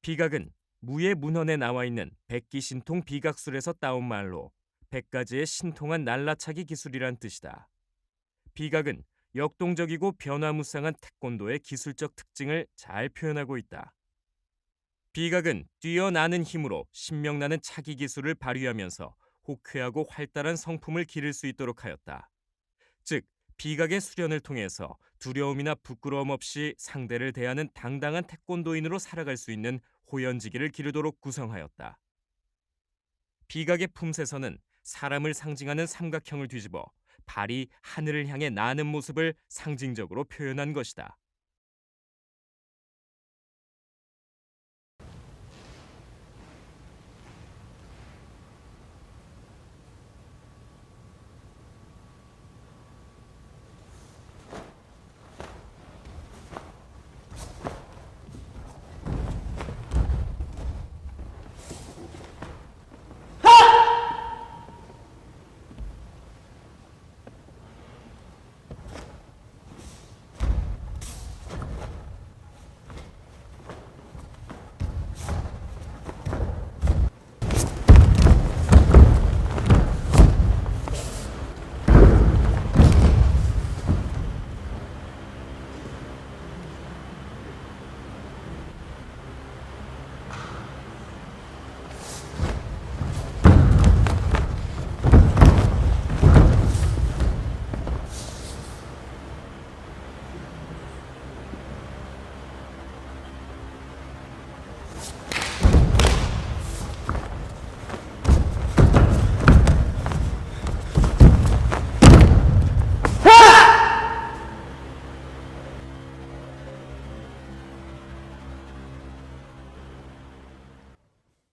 비각은 무예 문헌에 나와 있는 백기신통 비각술에서 따온 말로 백가지의 신통한 날라차기 기술이란 뜻이다. 비각은 역동적이고 변화무쌍한 태권도의 기술적 특징을 잘 표현하고 있다. 비각은 뛰어나는 힘으로 신명나는 차기 기술을 발휘하면서 호쾌하고 활달한 성품을 기를 수 있도록 하였다. 즉, 비각의 수련을 통해서 두려움이나 부끄러움 없이 상대를 대하는 당당한 태권도인으로 살아갈 수 있는 호연지기를 기르도록 구성하였다. 비각의 품새서는 사람을 상징하는 삼각형을 뒤집어 발이 하늘을 향해 나는 모습을 상징적으로 표현한 것이다.